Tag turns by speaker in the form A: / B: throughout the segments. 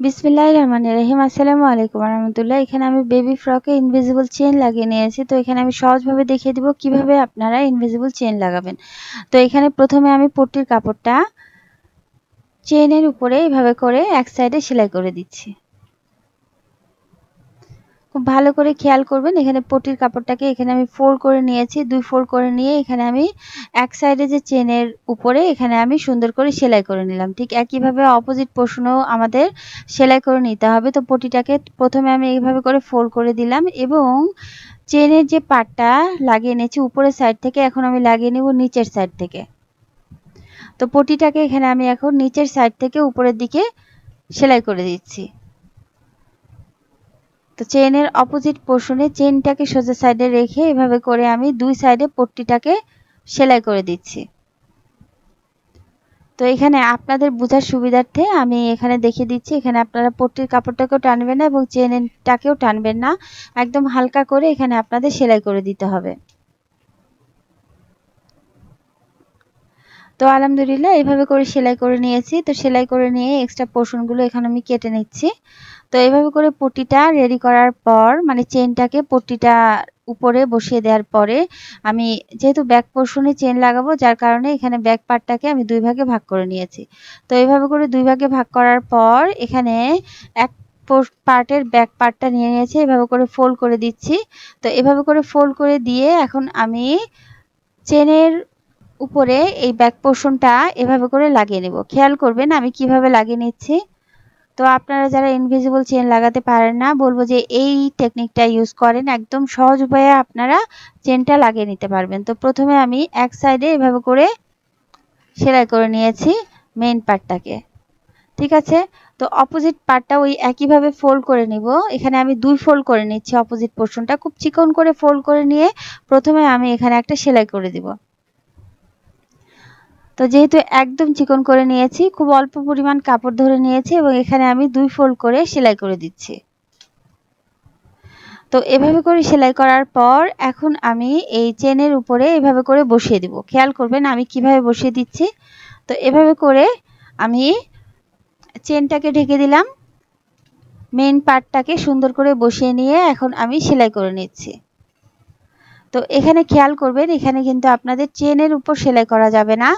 A: বিসমিল্লাহ রহমান রহিম। আসসালামু আলাইকুম রহমতুল্লাহ এখানে আমি বেবি ফ্রকে ইনভিজিবল চেন লাগিয়ে নিয়েছি। তো এখানে আমি সহজভাবে দেখিয়ে দিব কীভাবে আপনারা ইনভিজিবল চেন লাগাবেন। তো এখানে প্রথমে আমি পট্টির কাপড়টা চেনের উপরে এইভাবে করে এক সাইডে সেলাই করে দিচ্ছি। খুব ভালো করে খেয়াল করবেন। এখানে পটির কাপড়টাকে এখানে আমি ফোল্ড করে নিয়েছি। দুই ফোল্ড করে নিয়ে এখানে আমি এক সাইডে যে চেনের উপরে এখানে আমি সুন্দর করে সেলাই করে নিলাম। ঠিক একইভাবে অপোজিট পোর্শনও আমাদের সেলাই করে নিতে হবে। তো পটিটাকে প্রথমে আমি এইভাবে করে ফোল্ড করে দিলাম এবং চেনের যে পাটটা লাগিয়ে নিয়েছি উপরের সাইড থেকে, এখন আমি লাগিয়ে নেব নিচের সাইড থেকে। তো পটিটাকে এখানে আমি এখন নিচের সাইড থেকে উপরের দিকে সেলাই করে দিচ্ছি। তো চেনের অপোজিট পোর্শনে চেনটাকে সোজা সাইডে রেখে এভাবে করে আমি দুই সাইডে পট্টিটাকে সেলাই করে দিচ্ছি। তো এখানে আপনাদের বোঝার সুবিধার্থে আমি এখানে দেখিয়ে দিচ্ছি, এখানে আপনারা পট্টির কাপড়টাকেও টানবেন না এবং চেনটাকেও টানবেন না। একদম হালকা করে এখানে আপনাদের সেলাই করে দিতে হবে। তো আলহামদুলিল্লাহ, এইভাবে করে সেলাই করে নিয়েছি। তো সেলাই করে নিয়ে এক্সট্রা পোর্শনগুলো এখানে আমি কেটে নিচ্ছি। তো এইভাবে করে পটিটা রেডি করার পর মানে চেনটাকে পট্টিটা উপরে বসিয়ে দেওয়ার পরে, আমি যেহেতু ব্যাক পোর্শনে চেন লাগাবো, যার কারণে এখানে ব্যাক পার্টটাকে আমি দুই ভাগে ভাগ করে নিয়েছি। তো এইভাবে করে দুই ভাগে ভাগ করার পর, এখানে এক পার্টের ব্যাক পার্টটা নিয়ে নিয়েছি এভাবে করে ফোল্ড করে দিচ্ছি। তো এভাবে করে ফোল্ড করে দিয়ে এখন আমি চেনের উপরে এই ব্যাক পোর্শনটা এভাবে করে লাগিয়ে নেব। খেয়াল করবেন আমি কীভাবে লাগিয়ে নিচ্ছি। তো আপনারা যারা ইনভিজিবল চেন লাগাতে পারেন না, বলব যে এই টেকনিকটা ইউজ করেন। একদম সহজ উপায়ে আপনারা চেনটা লাগিয়ে নিতে পারবেন। তো প্রথমে আমি এক সাইডে এভাবে করে সেলাই করে নিয়েছি মেইন পার্টটাকে ঠিক আছে? তো অপোজিট পার্টটা ওই একইভাবে ফোল্ড করে নিব। এখানে আমি দুই ফোল্ড করে নিচ্ছি অপোজিট পোর্শনটা খুব চিকন করে ফোল্ড করে নিয়ে প্রথমে আমি এখানে একটা সেলাই করে দিব। তো যেহেতু একদম চিকন করে নিয়েছি, খুব অল্প পরিমাণ কাপড় ধরে নিয়েছি এবং এখানে আমি দুই ফোল্ড করে সেলাই করে দিচ্ছি। তো এভাবে করে সেলাই করার পর এখন আমি এই চেনের উপরে এভাবে করে বসিয়ে দিব। খেয়াল করবেন আমি কীভাবে বসিয়ে দিচ্ছি। তো এভাবে করে আমি চেনটাকে ঢেকে দিলাম। মেন পার্টটাকে সুন্দর করে বসিয়ে নিয়ে এখন আমি সেলাই করে নিচ্ছি। তো এখানে খেয়াল করবেন, এখানে কিন্তু আপনাদের চেনের উপর সেলাই করা যাবে না।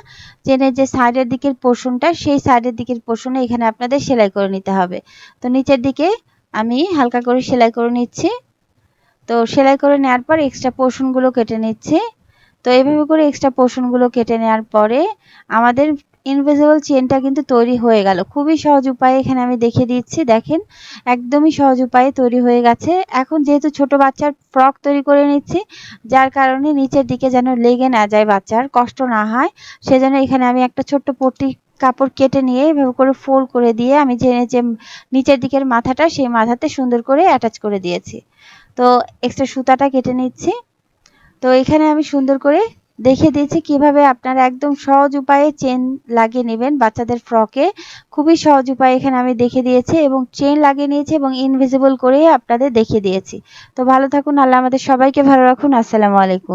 A: চেনের যে সাইডের দিকের পোর্শনটা, সেই সাইডের দিকের পোর্শনে এখানে আপনাদের সেলাই করে নিতে হবে। তো নিচের দিকে আমি হালকা করে সেলাই করে নিচ্ছি। তো সেলাই করে নেওয়ার পর এক্সট্রা পোর্শনগুলো কেটে নিচ্ছি। তো এইভাবে করে এক্সট্রা পোর্শনগুলো কেটে নেওয়ার পরে আমাদের ইনভিজিবল চেনটা কিন্তু তৈরি হয়ে গেল। খুবই সহজ উপায়ে এখানে আমি দেখিয়ে দিচ্ছি, দেখেন। একদমই সহজ উপায়ে তৈরি হয়ে গেছে। এখন যেহেতু ছোট বাচ্চার ফ্রক তৈরি করে নিচ্ছি, যার কারণে নিচের দিকে যেন লেগে না যায় বাচ্চার, কষ্ট না হয়। সেজন্য এখানে আমি একটা ছোট্ট পট্টি কাপড় কেটে নিয়ে এভাবে করে ফোল্ড করে দিয়ে আমি যে যে নিচের দিকের মাথাটা, সেই মাথাতে সুন্দর করে অ্যাটাচ করে দিয়েছি। তো এক্সট্রা সুতাটা কেটে নিচ্ছি। তো এখানে আমি সুন্দর করে দেখিয়ে দিয়েছি কীভাবে আপনারা একদম সহজ উপায়ে চেন লাগিয়ে নেবেন বাচ্চাদের ফ্রকে খুবই সহজ উপায় এখানে আমি দেখে দিয়েছি এবং চেন লাগিয়ে নিয়েছি এবং ইনভিজিবল করে আপনাদের দেখিয়ে দিয়েছি। তো ভালো থাকুন, আল্লাহ আমাদের সবাইকে ভালো রাখুন। আসসালামু আলাইকুম।